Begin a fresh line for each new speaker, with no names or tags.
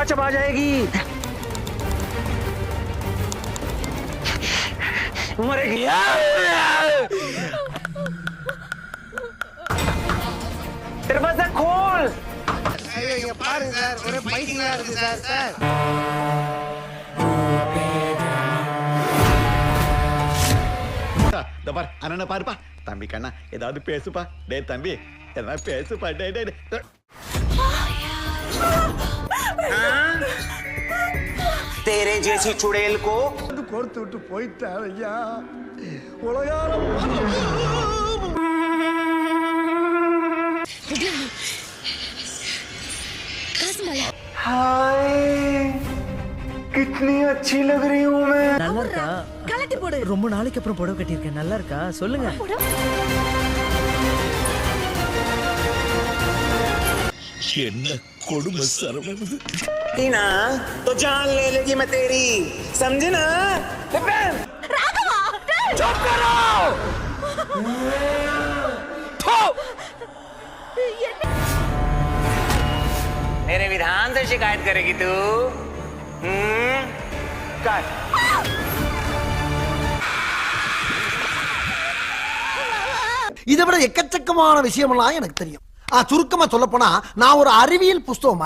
त्वचा चबा जाएगी मरेगी दरवाजा खोल
ஐயோ இங்க பாருங்க சார் ஒரே பைத்தியமா இருக்கு சார் சார்
இந்த பாரு அண்ணனை பாருப்பா தம்பி கண்ணா ஏதாவது பேசுப்பா டேய் தம்பி ஏதாவது பேசுப்பா டேய் டேய்
మేరే చేసి చుడేల్కో
కోర్తు விட்டு போயிட்டார் ஐயா. உலகாலம்
கிட்னி அச்சி லக் ரஹி ஹூ
நல்லா இருக்கா?
கலட்டி போடு.
ரொம்ப நாளைக்கு அப்புறம் புடவை கட்டியிருக்கேன். நல்லா இருக்கா? சொல்லுங்க.
என்ன கொடுமை சரவணன்
टीना तो जान ले लेगी मैं तेरी समझे ना विपिन चुप करो थू! मेरे विधान से शिकायत करेगी तू हम्म कर
இதை விட எக்கச்சக்கமான விஷயமெல்லாம் எனக்கு தெரியும் சுருக்கமா சொல்ல சொல்லப்போனா நான் ஒரு அறிவியல் புஸ்தகம்